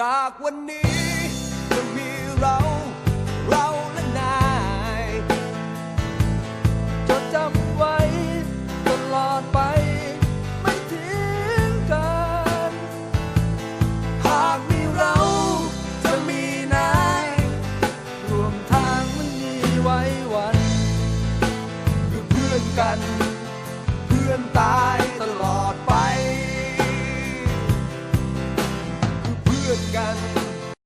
จากวันนี้จะมีเรา เราและนายจดจำไว้ตลอดไป ไม่ทิ้งกัน หากมีเราจะมีนายรวมทางมันมีไว้วัน คือเพื่อนกัน เพื่อนตา